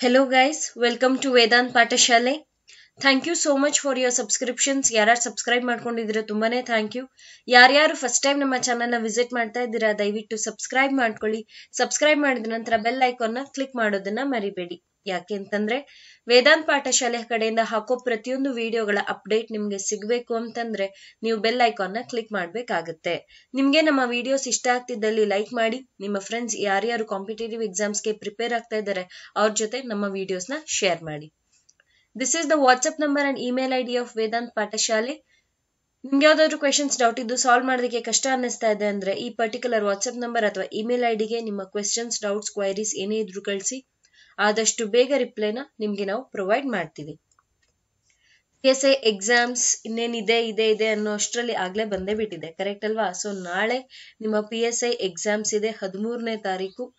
Hello guys, welcome to Vedant Pathashale thank you so much for your subscriptions ಯಾರ್ಯಾರು subscribe ಮಾಡ್ಕೊಂಡಿದ್ದೀರಾ ತುಂಬಾನೇ thank you ಯಾರ್ಯಾರು first time ನಮ್ಮ ಚಾನಲ್ನ ವಿಸಿಟ್ ಮಾಡ್ತಾ ಇದ್ದೀರಾ ದಯವಿಟ್ಟು ಸಬ್ಸ್ಕ್ರೈಬ್ ಮಾಡ್ಕೊಳ್ಳಿ. ಸಬ್ಸ್ಕ್ರೈಬ್ ಮಾಡಿದ ನಂತರ ಬೆಲ್ ಐಕಾನ್ನ ಕ್ಲಿಕ್ ಮಾಡೋದನ್ನ ಮರಿಬೇಡಿ. ಯಾಕೆ ಅಂತಂದ್ರೆ ವೇದಾಂತ್ ಪಾಠಶಾಲೆ ಕಡೆಯಿಂದ ಹಾಕೋ ಪ್ರತಿಯೊಂದು ವಿಡಿಯೋಗಳ ಅಪ್ಡೇಟ್ ನಿಮ್ಗೆ ಸಿಗ್ಬೇಕು ಅಂತಂದ್ರೆ ನೀವು ಬೆಲ್ ಐಕಾನ್ನ ಕ್ಲಿಕ್ ಮಾಡ್ಬೇಕಾಗತ್ತೆ. ನಿಮ್ಗೆ ನಮ್ಮ ವಿಡಿಯೋಸ್ ಇಷ್ಟ ಆಗ್ತಿದ್ದಲ್ಲಿ ಲೈಕ್ ಮಾಡಿ, ನಿಮ್ಮ ಫ್ರೆಂಡ್ಸ್ ಯಾರ್ಯಾರು ಕಾಂಪಿಟೇಟಿವ್ ಎಕ್ಸಾಮ್ಸ್ಗೆ ಪ್ರಿಪೇರ್ ಆಗ್ತಾ ಇದ್ದಾರೆ, ಅವ್ರ ಜೊತೆ ನಮ್ಮ ವಿಡಿಯೋಸ್ನ ಶೇರ್ ಮಾಡಿ. This is the WhatsApp number and email I D of Vedant Pathashale ನಿಮ್ಗೆ ಯಾವ್ದಾದ್ರು ಕ್ವೆಶನ್ಸ್ ಡೌಟ್ ಇದ್ದು ಸಾಲ್ವ್ ಮಾಡೋದಕ್ಕೆ ಕಷ್ಟ ಅನ್ನಿಸ್ತಾ ಇದೆ ಅಂದ್ರೆ ಈ ಪರ್ಟಿಕ್ಯುಲರ್ ವಾಟ್ಸ್ಆಪ್ ನಂಬರ್ ಅಥವಾ ಇಮೇಲ್ ಐಡಿಗೆ ಡಿಗೆ ನಿಮ್ಮ ಕ್ವೆಶನ್ಸ್ ಡೌಟ್ಸ್ ಕ್ವೈರೀಸ್ ಏನೇ ಇದ್ರು ಕಳಿಸಿ. ಆದಷ್ಟು ಬೇಗ ರಿಪ್ಲೈನ ನಿಮ್ಗೆ ನಾವು ಪ್ರೊವೈಡ್ ಮಾಡ್ತೀವಿ. ಎಸ್ ಐ ಎಕ್ಸಾಮ್ಸ್ ಇನ್ನೇನಿದೆ ಇದೆ ಇದೆ ಅನ್ನೋ ಅಷ್ಟರಲ್ಲಿ ಆಗ್ಲೇ ಬಂದೇ ಬಿಟ್ಟಿದೆ ಕರೆಕ್ಟ್ ಅಲ್ವಾ? ಸೊ ನಾಳೆ ನಿಮ್ಮ ಪಿ ಎಸ್ ಐ ಎಕ್ಸಾಮ್ಸ್ ಇದೆ, ಹದಿಮೂರನೇ ತಾರೀಕು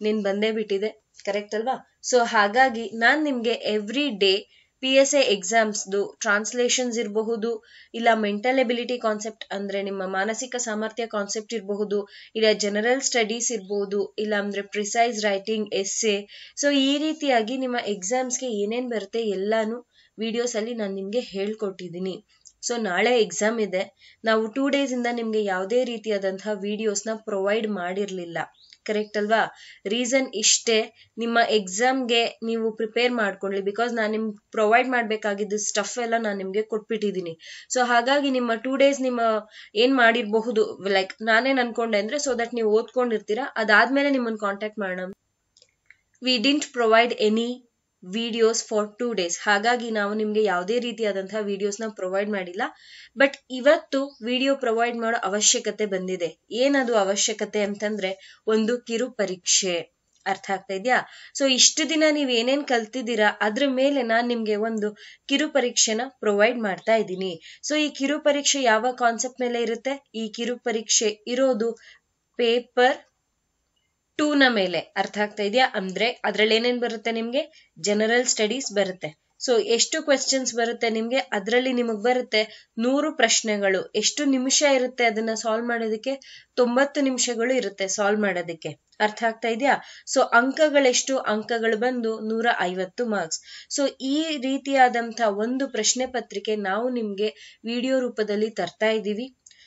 ನಿನ್ ಬಂದೇ ಬಿಟ್ಟಿದೆ ಕರೆಕ್ಟ್ ಅಲ್ವಾ? ಸೊ ಹಾಗಾಗಿ ನಾನ್ ನಿಮ್ಗೆ every day P S A ಎಕ್ಸಾಮ್ಸ್ದು translations ಇರಬಹುದು, ಇಲ್ಲ ಮೆಂಟಲ್ ಎಬಿಲಿಟಿ ಕಾನ್ಸೆಪ್ಟ್ ಅಂದ್ರೆ ನಿಮ್ಮ ಮಾನಸಿಕ ಸಾಮರ್ಥ್ಯ ಕಾನ್ಸೆಪ್ಟ್ ಇರಬಹುದು, ಇಲ್ಲ ಜನರಲ್ ಸ್ಟಡೀಸ್ ಇರಬಹುದು, ಇಲ್ಲ ಅಂದ್ರೆ ಪ್ರಿಸೈಸ್ ರೈಟಿಂಗ್ ಎಸ್ಸೆ ಸೊ ಈ ರೀತಿಯಾಗಿ ನಿಮ್ಮ ಎಕ್ಸಾಮ್ಸ್ಗೆ ಏನೇನು ಬರುತ್ತೆ ಎಲ್ಲಾನು ವಿಡಿಯೋಸ್ ಅಲ್ಲಿ ನಾನು ನಿಮ್ಗೆ ಹೇಳ್ಕೊಟ್ಟಿದ್ದೀನಿ ಸೊ ನಾಳೆ ಎಕ್ಸಾಮ್ ಇದೆ. ನಾವು ಟೂ ಡೇಸ್ ಇಂದ ನಿಮ್ಗೆ ಯಾವುದೇ ರೀತಿಯಾದಂತಹ ವಿಡಿಯೋಸ್ನ ಪ್ರೊವೈಡ್ ಮಾಡಿರ್ಲಿಲ್ಲ. ಕರೆಕ್ಟ್ ಅಲ್ವಾ? ರೀಸನ್ ಇಷ್ಟೇ. ನಿಮ್ಮ ಎಕ್ಸಾಮ್ಗೆ ನೀವು ಪ್ರಿಪೇರ್ ಮಾಡ್ಕೊಳ್ಳಿ. ಬಿಕಾಸ್ ನಾನು ನಿಮ್ಗೆ ಪ್ರೊವೈಡ್ ಮಾಡಬೇಕಾಗಿದ್ದ ಸ್ಟಫ್ ಎಲ್ಲ ನಾನು ನಿಮಗೆ ಕೊಟ್ಬಿಟ್ಟಿದ್ದೀನಿ ಸೊ ಹಾಗಾಗಿ ನಿಮ್ಮ ಟೂ ಡೇಸ್ ನಿಮ್ಮ ಏನು ಮಾಡಿರಬಹುದು ಲೈಕ್ ನಾನೇನು ಅನ್ಕೊಂಡೆ ಅಂದರೆ ಸೊ ದಟ್ ನೀವು ಓದ್ಕೊಂಡಿರ್ತೀರಾ. ಅದಾದಮೇಲೆ ನಿಮ್ಮನ್ನ ಕಾಂಟ್ಯಾಕ್ಟ್ ಮಾಡೋಣ. We didn't provide any videos for two days ಹಾಗಾಗಿ ನಾವು ನಿಮ್ಗೆ ಯಾವುದೇ ರೀತಿಯಾದಂತಹ ವಿಡಿಯೋಸ್ನ ಪ್ರೊವೈಡ್ ಮಾಡಿಲ್ಲ. ಬಟ್ ಇವತ್ತು ವಿಡಿಯೋ ಪ್ರೊವೈಡ್ ಮಾಡೋ ಅವಶ್ಯಕತೆ ಬಂದಿದೆ. ಏನದು ಅವಶ್ಯಕತೆ ಅಂತಂದ್ರೆ ಒಂದು ಕಿರು ಪರೀಕ್ಷೆ. ಅರ್ಥ ಆಗ್ತಾ ಇದೆಯಾ? ಸೊ ಇಷ್ಟು ದಿನ ನೀವ್ ಏನೇನ್ ಕಲ್ತಿದ್ದೀರಾ, ಅದ್ರ ಮೇಲೆ ನಾನ್ ನಿಮ್ಗೆ ಒಂದು ಕಿರು ಪರೀಕ್ಷೆನ ಪ್ರೊವೈಡ್ ಮಾಡ್ತಾ ಇದ್ದೀನಿ. ಸೊ ಈ ಕಿರು ಪರೀಕ್ಷೆ ಯಾವ ಕಾನ್ಸೆಪ್ಟ್ ಮೇಲೆ ಇರುತ್ತೆ? ಈ ಕಿರು ಪರೀಕ್ಷೆ ಇರೋದು ಪೇಪರ್ ಟೂ ನ ಮೇಲೆ ಅರ್ಥ ಆಗ್ತಾ ಇದೆಯಾ? ಅಂದ್ರೆ ಅದ್ರಲ್ಲಿ ಏನೇನ್ ಬರುತ್ತೆ ನಿಮ್ಗೆ? ಜನರಲ್ ಸ್ಟಡೀಸ್ ಬರುತ್ತೆ. ಸೊ ಎಷ್ಟು ಕ್ವೆಶ್ಚನ್ಸ್ ಬರುತ್ತೆ ನಿಮ್ಗೆ? ಅದರಲ್ಲಿ ನಿಮಗ್ ಬರುತ್ತೆ ನೂರು ಪ್ರಶ್ನೆಗಳು. ಎಷ್ಟು ನಿಮಿಷ ಇರುತ್ತೆ ಅದನ್ನ ಸಾಲ್ವ್ ಮಾಡೋದಕ್ಕೆ? ತೊಂಬತ್ತು ನಿಮಿಷಗಳು ಇರುತ್ತೆ ಸಾಲ್ವ್ ಮಾಡೋದಕ್ಕೆ. ಅರ್ಥ ಆಗ್ತಾ ಇದೆಯಾ? ಸೊ ಅಂಕಗಳೆಷ್ಟು? ಅಂಕಗಳು ಬಂದು ನೂರ ಐವತ್ತು ಮಾರ್ಕ್ಸ್ ಸೊ ಈ ರೀತಿಯಾದಂತ ಒಂದು ಪ್ರಶ್ನೆ ಪತ್ರಿಕೆ ನಾವು ನಿಮ್ಗೆ ವಿಡಿಯೋ ರೂಪದಲ್ಲಿ ತರ್ತಾ ಇದ್ದೀವಿ.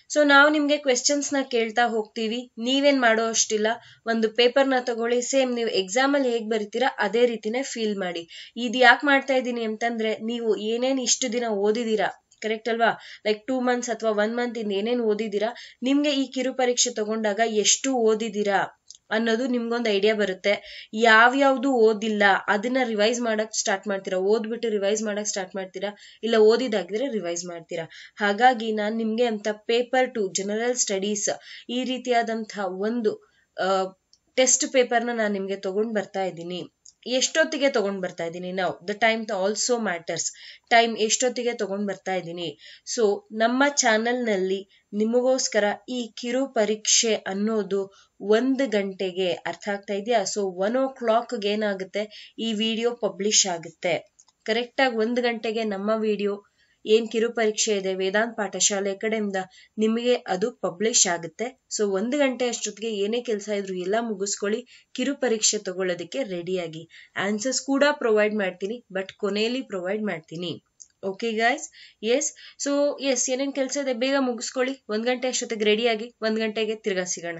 ಸೊ ನಾವು ನಿಮ್ಗೆ ಕ್ವೆಶನ್ಸ್ನ ಕೇಳ್ತಾ ಹೋಗ್ತೀವಿ. ನೀವೇನ್ ಮಾಡೋ ಅಷ್ಟಿಲ್ಲ. ಒಂದು ಪೇಪರ್ನ ತಗೊಳ್ಳಿ. ಸೇಮ್ ನೀವು ಎಕ್ಸಾಮ್ ಅಲ್ಲಿ ಹೇಗ್ ಬರಿತೀರಾ, ಅದೇ ರೀತಿನೇ ಫೀಲ್ ಮಾಡಿ. ಇದು ಯಾಕೆ ಮಾಡ್ತಾ ಇದ್ದೀನಿ ಅಂತಂದ್ರೆ, ನೀವು ಏನೇನ್ ಇಷ್ಟು ದಿನ ಓದಿದೀರಾ ಕರೆಕ್ಟ್ ಅಲ್ವಾ? ಲೈಕ್ ಟೂ ಮಂತ್ಸ್ ಅಥವಾ ಒನ್ ಮಂತ್ ಇಂದ ಏನೇನು ಓದಿದೀರಾ, ನಿಮ್ಗೆ ಈ ಕಿರು ಪರೀಕ್ಷೆ ತಗೊಂಡಾಗ ಎಷ್ಟು ಓದಿದೀರಾ? ಅನ್ನೋದು ನಿಮ್ಗೊಂದು ಐಡಿಯಾ ಬರುತ್ತೆ. ಯಾವ್ಯಾವ್ದು ಓದಿಲ್ಲ, ಅದನ್ನ ರಿವೈಸ್ ಮಾಡಕ್ ಸ್ಟಾರ್ಟ್ ಮಾಡ್ತೀರಾ? ಓದ್ಬಿಟ್ಟು ರಿವೈಸ್ ಮಾಡಕ್ ಸ್ಟಾರ್ಟ್ ಮಾಡ್ತೀರಾ? ಇಲ್ಲ ಓದಿದಾಗಿದ್ರೆ ರಿವೈಸ್ ಮಾಡ್ತೀರಾ? ಹಾಗಾಗಿ ನಾನ್ ನಿಮ್ಗೆ ಅಂತ ಪೇಪರ್ ಟು ಜನರಲ್ ಸ್ಟಡೀಸ್ ಈ ರೀತಿಯಾದಂತಹ ಒಂದು ಟೆಸ್ಟ್ ಪೇಪರ್ನ ನಾನು ನಿಮ್ಗೆ ತಗೊಂಡ್ ಬರ್ತಾ ಇದ್ದೀನಿ. ಎಷ್ಟೊತ್ತಿಗೆ ತಗೊಂಡ್ ಬರ್ತಾ ಇದ್ದೀನಿ? ನಾವು the time also matters time ಎಷ್ಟೊತ್ತಿಗೆ ತಗೊಂಡ್ ಬರ್ತಾ ಇದ್ದೀನಿ? ಸೊ ನಮ್ಮ ಚಾನೆಲ್ನಲ್ಲಿ ನಿಮಗೋಸ್ಕರ ಈ ಕಿರು ಪರೀಕ್ಷೆ ಅನ್ನೋದು ಒಂದು ಗಂಟೆಗೆ ಅರ್ಥ ಆಗ್ತಾ ಇದೆಯಾ? ಸೊ ಒನ್ ಓ ಕ್ಲಾಕ್ಗೆ ಏನಾಗುತ್ತೆ? ಈ ವಿಡಿಯೋ ಪಬ್ಲಿಷ್ ಆಗುತ್ತೆ. ಕರೆಕ್ಟಾಗಿ ಒಂದು ಗಂಟೆಗೆ ನಮ್ಮ ವಿಡಿಯೋ ಏನ್ ಕಿರು ಪರೀಕ್ಷೆ ಇದೆ? ವೇದಾಂತ್ ಪಾಠಶಾಲೆ ಕಡೆಯಿಂದ ನಿಮಗೆ ಅದು ಪಬ್ಲಿಷ್ ಆಗುತ್ತೆ. ಸೊ ಒಂದು ಗಂಟೆ ಅಷ್ಟೊತ್ತಿಗೆ ಏನೇ ಕೆಲಸ ಇದ್ರು ಎಲ್ಲ ಮುಗಿಸ್ಕೊಳ್ಳಿ. ಕಿರು ಪರೀಕ್ಷೆ ತಗೊಳ್ಳೋದಕ್ಕೆ ರೆಡಿಯಾಗಿ ಆನ್ಸರ್ಸ್ ಕೂಡ ಪ್ರೊವೈಡ್ ಮಾಡ್ತೀನಿ ಬಟ್ ಕೊನೆಯಲ್ಲಿ ಪ್ರೊವೈಡ್ ಮಾಡ್ತೀನಿ. Okay guys yes so yes ಏನೇನು ಕೆಲಸ ಇದೆ? ಬೇಗ ಮುಗಿಸ್ಕೊಳ್ಳಿ. ಒಂದು ಗಂಟೆ ಅಷ್ಟೊತ್ತಿಗೆ ರೆಡಿಯಾಗಿ ಒಂದು ಗಂಟೆಗೆ ತಿರ್ಗಾ ಸಿಗೋಣ.